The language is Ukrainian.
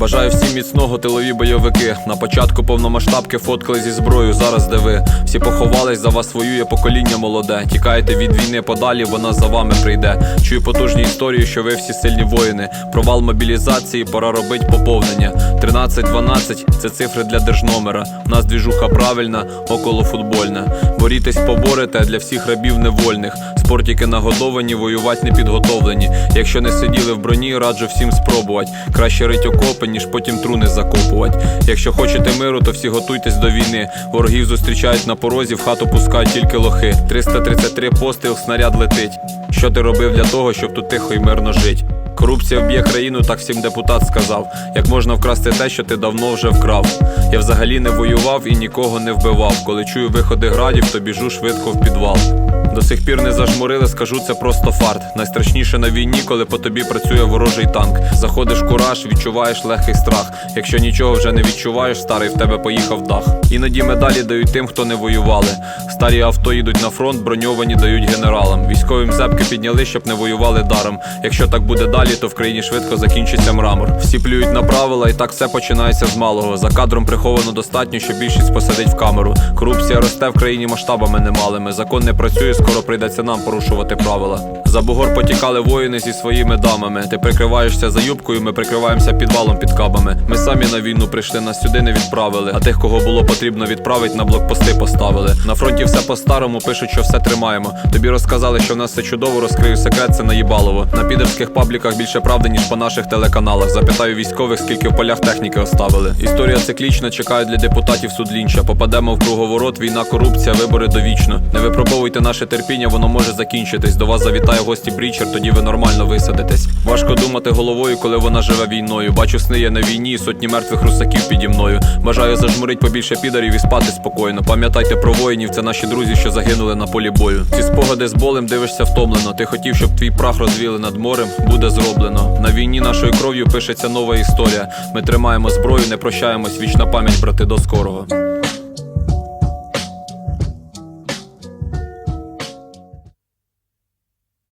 Бажаю всім міцного тилові бойовики. На початку повномасштабки фоткали зі зброєю. Зараз де ви всі поховались, за вас воює покоління молоде. Тікаєте від війни подалі, вона за вами прийде. Чую потужні історії, що ви всі сильні воїни. Провал мобілізації, пора робить поповнення. 13-12 – це цифри для держномера. У нас двіжуха правильна, около футбольна. Борітесь, поборете для всіх рабів невольних. Спортики нагодовані, воювати не підготовлені. Якщо не сиділи в броні, раджу всім спробувати. Краще рить окопи, ніж потім труни закопувати. Якщо хочете миру, то всі готуйтесь до війни. Ворогів зустрічають на порозі, в хату пускають тільки лохи. 333 постріл, снаряд летить. Що ти робив для того, щоб тут тихо і мирно жить? Корупція вб'є країну, так всім депутат сказав. Як можна вкрасти те, що ти давно вже вкрав? Я взагалі не воював і нікого не вбивав. Коли чую виходи градів, то біжу швидко в підвал. До сих пір не зажмурили, скажу це просто фарт. Найстрашніше на війні, коли по тобі працює ворожий танк. Заходиш кураж, відчуваєш легкий страх. Якщо нічого вже не відчуваєш, старий в тебе поїхав дах. Іноді медалі дають тим, хто не воювали. Старі авто їдуть на фронт, броньовані дають генералам. Військовим зепки підняли, щоб не воювали даром. Якщо так буде далі, то в країні швидко закінчиться мрамор. Всі плюють на правила, і так все починається з малого. За кадром приховано достатньо, щоб більшість посадить в камеру. Корупція росте в країні масштабами немалими. Закон не працює, скоро прийдеться нам порушувати правила. За бугор потікали воїни зі своїми дамами. Ти прикриваєшся за юбкою, ми прикриваємося підвалом під кабами. Самі на війну прийшли, нас сюди не відправили. А тих, кого було потрібно відправити, на блокпости поставили. На фронті все по-старому пишуть, що все тримаємо. Тобі розказали, що в нас все чудово, розкрию секрет, це наїбалово. На підерських пабліках більше правди, ніж по наших телеканалах. Запитаю військових, скільки в полях техніки оставили. Історія циклічна, чекає для депутатів суд лінча. Попадемо в круговорот, війна, корупція, вибори довічно. Не випробовуйте наше терпіння, воно може закінчитись. До вас завітає гості Брічер, тоді ви нормально висадитесь. Важко думати головою, коли вона живе війною. Бачу сни є на війні, і сотні мертвих русаків піді мною. Бажаю зажмурить побільше підарів і спати спокійно. Пам'ятайте про воїнів, це наші друзі, що загинули на полі бою. Ці спогади з болем дивишся втомлено. Ти хотів, щоб твій прах розвіли над морем, буде зроблено. На війні нашою кров'ю пишеться нова історія. Ми тримаємо зброю, не прощаємось. Вічна пам'ять, брати, до скорого.